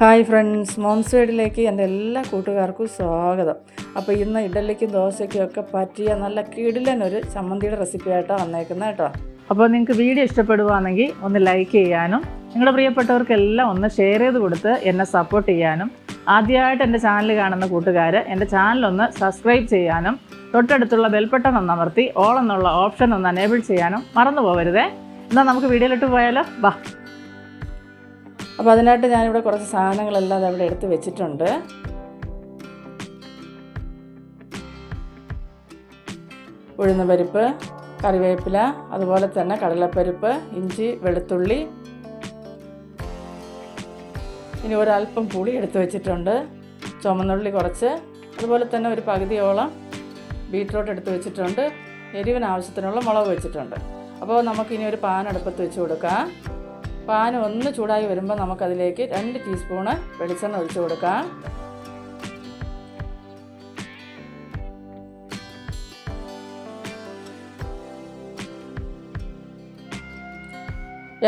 Hi friends moms വീഡിലേക്ക് എന്റെ എല്ലാ കൂട്ടുകാർക്കും സ്വാഗതം. അപ്പോൾ ഇന്ന് ഇഡലിക്കും ദോശയ്ക്കും ഒക്കെ പറ്റിയ നല്ല കിടിലൻ ഒരു ചമ്മന്തിയുടെ റെസിപ്പി ആയിട്ടാണ് വന്നേക്കുന്നത് കേട്ടോ. അപ്പോൾ നിങ്ങൾക്ക് വീഡിയോ ഇഷ്ടപ്പെടുവാണെങ്കിൽ ഒന്ന് ലൈക്ക് ചെയ്യാനും നിങ്ങളുടെ പ്രിയപ്പെട്ടവർക്കെല്ലാം ഒന്ന് ഷെയർ ചെയ്ത് കൊടുത്ത് എന്നെ സപ്പോർട്ട് ചെയ്യാനും ആദ്യമായിട്ട് എന്റെ ചാനൽ കാണുന്ന കൂട്ടുകാർ എന്റെ ചാനലൊന്ന് സബ്സ്ക്രൈബ് ചെയ്യാനും തൊട്ടടുത്തുള്ള ബെൽബട്ടൺ ഒന്ന് അമർത്തി ഓൾ എന്നുള്ള ഓപ്ഷൻ ഒന്ന് അനേബിൾ ചെയ്യാനും മറന്നു പോകരുതേ എന്നാൽ നമുക്ക് വീഡിയോയിലിട്ട് പോയാലോ? വാ. അപ്പോൾ അതിനായിട്ട് ഞാനിവിടെ കുറച്ച് സാധനങ്ങളെല്ലാം അതവിടെ എടുത്ത് വെച്ചിട്ടുണ്ട്. ഉഴുന്ന പരിപ്പ് കറിവേപ്പില അതുപോലെ തന്നെ കടലപ്പരിപ്പ് ഇഞ്ചി വെളുത്തുള്ളി. ഇനി ഒരല്പം പുളി എടുത്ത് വെച്ചിട്ടുണ്ട്. ചുമന്നുള്ളി കുറച്ച്. അതുപോലെ തന്നെ ഒരു പകുതിയോളം ബീട്രൂട്ട് എടുത്ത് വെച്ചിട്ടുണ്ട്. എരിവിന് ആവശ്യത്തിനുള്ള മുളക് വെച്ചിട്ടുണ്ട്. അപ്പോൾ നമുക്കിനി ഒരു പാൻ അടുപ്പത്ത് വെച്ച് കൊടുക്കാം. പാൻ ഒന്ന് ചൂടായി വരുമ്പോൾ നമുക്കതിലേക്ക് രണ്ട് ടീസ്പൂണ് വെളിച്ചെണ്ണ ഒഴിച്ചു കൊടുക്കാം.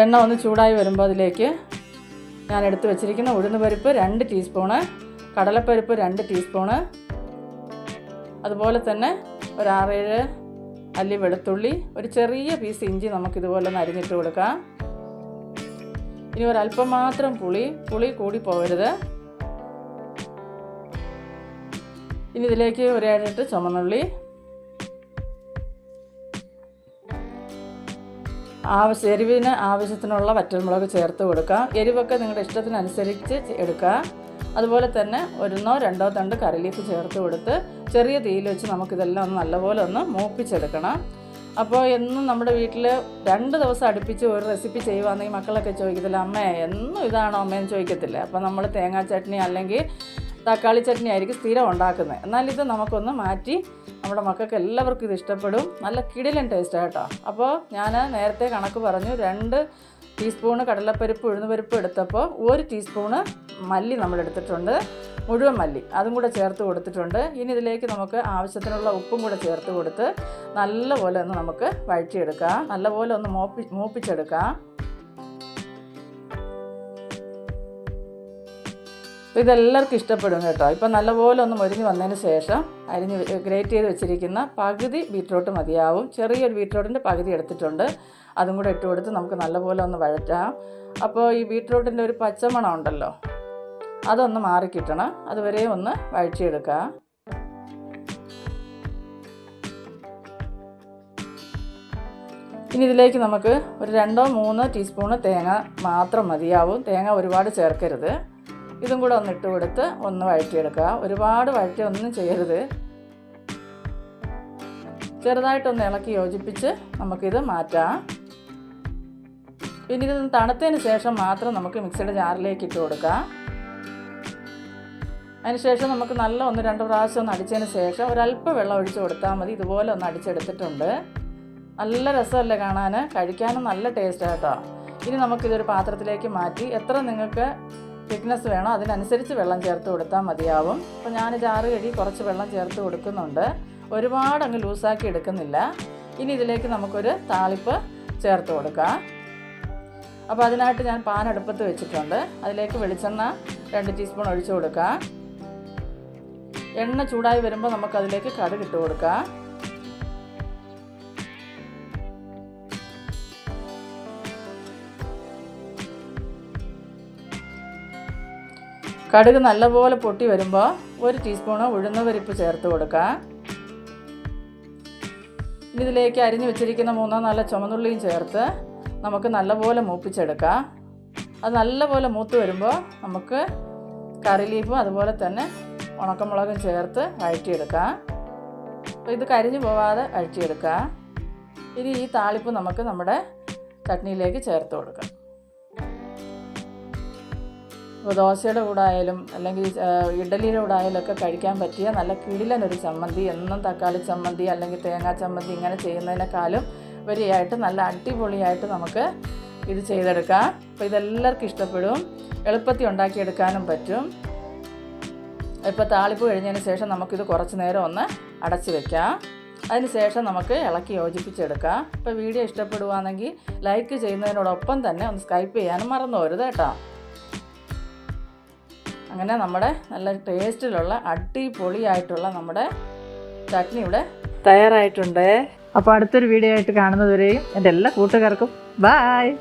എണ്ണ ഒന്ന് ചൂടായി വരുമ്പോൾ അതിലേക്ക് ഞാൻ എടുത്തു വെച്ചിരിക്കുന്ന ഉഴുന്ന് പരിപ്പ് രണ്ട് ടീസ്പൂണ് കടലപ്പരിപ്പ് രണ്ട് ടീസ്പൂണ് അതുപോലെ തന്നെ ഒരു ആറേഴ് അല്ലി വെളുത്തുള്ളി ഒരു ചെറിയ പീസ് ഇഞ്ചി നമുക്കിതുപോലെ അരിഞ്ഞിട്ട് കൊടുക്കാം. ഇനി ഒരല്പം മാത്രം പുളി പുളി കൂടി പോകരുത് ഇനി ഇതിലേക്ക് ഒരു ചുമന്നുള്ളി. ആവശ്യ എരിവിന് ആവശ്യത്തിനുള്ള വറ്റൽമുളക് ചേർത്ത് കൊടുക്കാം എരിവൊക്കെ നിങ്ങളുടെ ഇഷ്ടത്തിനനുസരിച്ച് എടുക്കുക. അതുപോലെ തന്നെ ഒരെണ്ണോ രണ്ടോ തണ്ട് കറിലീഫ് ചേർത്ത് കൊടുത്ത് ചെറിയ തീയിൽ വെച്ച് നമുക്കിതെല്ലാം ഒന്ന് നല്ലപോലെ ഒന്ന് മൂപ്പിച്ചെടുക്കണം. അപ്പോൾ എന്നും നമ്മുടെ വീട്ടിൽ രണ്ട് ദിവസം അടുപ്പിച്ച് ഒരു റെസിപ്പി ചെയ്യുവാണെങ്കിൽ മക്കളൊക്കെ ചോദിക്കത്തില്ല അമ്മേ എന്നും ഇതാണോ? അമ്മേന്ന് ചോദിക്കത്തില്ല. അപ്പോൾ നമ്മൾ തേങ്ങാ ചട്നി അല്ലെങ്കിൽ തക്കാളി ചട്നി ആയിരിക്കും സ്ഥിരം ഉണ്ടാക്കുന്നത്. എന്നാൽ ഇത് നമുക്കൊന്ന് മാറ്റി നമ്മുടെ മക്കൾക്ക് എല്ലാവർക്കും ഇത് ഇഷ്ടപ്പെടും. നല്ല കിടിലൻ ടേസ്റ്റ് കേട്ടോ. അപ്പോൾ ഞാൻ നേരത്തെ കണക്ക് പറഞ്ഞു രണ്ട് ടീസ്പൂണ് കടലപ്പരിപ്പ് ഉഴുന്നുപരിപ്പ് എടുത്തപ്പോൾ ഒരു ടീസ്പൂണ് മല്ലി നമ്മൾ എടുത്തിട്ടുണ്ട്. മുഴുവൻ മല്ലി അതും കൂടെ ചേർത്ത് കൊടുത്തിട്ടുണ്ട്. ഇനി ഇതിലേക്ക് നമുക്ക് ആവശ്യത്തിനുള്ള ഉപ്പും കൂടെ ചേർത്ത് കൊടുത്ത് നല്ലപോലെ ഒന്ന് നമുക്ക് വഴറ്റിയെടുക്കാം. നല്ലപോലെ ഒന്ന് മോപ്പി മൂപ്പിച്ചെടുക്കാം. അപ്പോൾ ഇതെല്ലാവർക്കും ഇഷ്ടപ്പെടും കേട്ടോ. ഇപ്പം നല്ലപോലെ ഒന്ന് മുരിഞ്ഞ് വന്നതിന് ശേഷം അരിഞ്ഞ് ഗ്രേറ്റ് ചെയ്ത് വെച്ചിരിക്കുന്ന പകുതി ബീറ്റ്റൂട്ട് മതിയാവും. ചെറിയൊരു ബീറ്റ്റൂട്ടിന്റെ പകുതി എടുത്തിട്ടുണ്ട്. അതും കൂടെ ഇട്ട് കൊടുത്ത് നമുക്ക് നല്ലപോലെ ഒന്ന് വഴറ്റാം. അപ്പോൾ ഈ ബീറ്റ്റൂട്ടിന്റെ ഒരു പച്ചമണം ഉണ്ടല്ലോ അതൊന്ന് മാറിക്കിട്ടണം അതുവരെ ഒന്ന് വഴറ്റിയെടുക്കുക ഇനി ഇതിലേക്ക് നമുക്ക് ഒരു രണ്ടോ മൂന്നോ ടീസ്പൂണ് തേങ്ങ മാത്രം മതിയാവും. തേങ്ങ ഒരുപാട് ചേർക്കരുത്. ഇതും കൂടെ ഒന്ന് ഇട്ട് കൊടുത്ത് ഒന്ന് വഴറ്റിയെടുക്കുക. ഒരുപാട് വഴറ്റി ഒന്നും ചെയ്യരുത്. ചെറുതായിട്ടൊന്ന് ഇളക്കി യോജിപ്പിച്ച് നമുക്കിത് മാറ്റാം. പിന്നെ ഇത് തണുത്തതിന് ശേഷം മാത്രം നമുക്ക് മിക്സിയുടെ ജാറിലേക്ക് ഇട്ട് കൊടുക്കാം. അതിനുശേഷം നമുക്ക് നല്ല ഒന്ന് രണ്ട് പ്രാവശ്യം ഒന്ന് അടിച്ചതിന് ശേഷം ഒരല്പം വെള്ളം ഒഴിച്ച് കൊടുത്താൽ മതി. ഇതുപോലെ ഒന്ന് അടിച്ചെടുത്തിട്ടുണ്ട്. നല്ല രസമല്ലേ കാണാൻ. കഴിക്കാനും നല്ല ടേസ്റ്റ് കേട്ടോ. ഇനി നമുക്കിതൊരു പാത്രത്തിലേക്ക് മാറ്റി. എത്ര നിങ്ങൾക്ക് തിക്നെസ് വേണോ അതിനനുസരിച്ച് വെള്ളം ചേർത്ത് കൊടുത്താൽ മതിയാവും. അപ്പോൾ ഞാൻ ജാറ് കഴി കുറച്ച് വെള്ളം ചേർത്ത് കൊടുക്കുന്നുണ്ട്. ഒരുപാട് അങ്ങ് ലൂസാക്കി എടുക്കുന്നില്ല. ഇനി ഇതിലേക്ക് നമുക്കൊരു താളിപ്പ് ചേർത്ത് കൊടുക്കാം. അപ്പോൾ അതിനായിട്ട് ഞാൻ പാൻ അടുപ്പത്ത് വെച്ചിട്ടുണ്ട്. അതിലേക്ക് വെളിച്ചെണ്ണ രണ്ട് ടീസ്പൂൺ ഒഴിച്ചു കൊടുക്കാം. എണ്ണ ചൂടായി വരുമ്പോൾ നമുക്കതിലേക്ക് കടുക് ഇട്ട് കൊടുക്കാം. കടുക് നല്ലപോലെ പൊട്ടി വരുമ്പോൾ ഒരു ടീസ്പൂണ് ഉഴുന്ന പരിപ്പ് ചേർത്ത് കൊടുക്കാം. ഇതിലേക്ക് അരിഞ്ഞു വെച്ചിരിക്കുന്ന മൂന്നോ നാലോ ചുമന്നുള്ളിയും ചേർത്ത് നമുക്ക് നല്ലപോലെ മൂപ്പിച്ചെടുക്കാം. അത് നല്ലപോലെ മൂത്ത് വരുമ്പോൾ നമുക്ക് കറി ലീഫും അതുപോലെ തന്നെ ഉണക്കമുളകും ചേർത്ത് അഴറ്റിയെടുക്കാം അപ്പോൾ ഇത് കരിഞ്ഞു പോവാതെ അഴറ്റിയെടുക്കാം ഇനി ഈ താളിപ്പ് നമുക്ക് നമ്മുടെ ചട്നിയിലേക്ക് ചേർത്ത് കൊടുക്കാം. ഇപ്പോൾ ദോശയുടെ കൂടെ ആയാലും അല്ലെങ്കിൽ ഇഡലിയുടെ കൂടെ ആയാലും ഒക്കെ കഴിക്കാൻ പറ്റിയ നല്ല കിടിലനൊരു ചമ്മന്തി എന്നും തക്കാളി ചമ്മന്തി അല്ലെങ്കിൽ തേങ്ങാ ചമ്മന്തി ഇങ്ങനെ ചെയ്യുന്നതിനേക്കാളും വരിയായിട്ട് നല്ല അടിപൊളിയായിട്ട് നമുക്ക് ഇത് ചെയ്തെടുക്കാം. അപ്പോൾ ഇതെല്ലാവർക്കും ഇഷ്ടപ്പെടും. എളുപ്പത്തിൽ ഉണ്ടാക്കിയെടുക്കാനും പറ്റും. ഇപ്പോൾ താളിപ്പ് കഴിഞ്ഞതിന് ശേഷം നമുക്കിത് കുറച്ച് നേരം ഒന്ന് അടച്ച് വെക്കാം. അതിന് ശേഷം നമുക്ക് ഇളക്കി യോജിപ്പിച്ചെടുക്കാം. ഇപ്പോൾ വീഡിയോ ഇഷ്ടപ്പെടുവാണെങ്കിൽ ലൈക്ക് ചെയ്യുന്നതിനോടൊപ്പം തന്നെ ഒന്ന് സ്കൈപ്പ് ചെയ്യാനും മറന്നു പോരുത് കേട്ടോ. അങ്ങനെ നമ്മുടെ നല്ല ടേസ്റ്റിലുള്ള അടിപൊളിയായിട്ടുള്ള നമ്മുടെ ചട്നി ഇവിടെ തയ്യാറായിട്ടുണ്ട്. അപ്പോൾ അടുത്തൊരു വീഡിയോ ആയിട്ട് കാണുന്നതുവരെയും എന്റെ എല്ലാ കൂട്ടുകാർക്കും ബായ്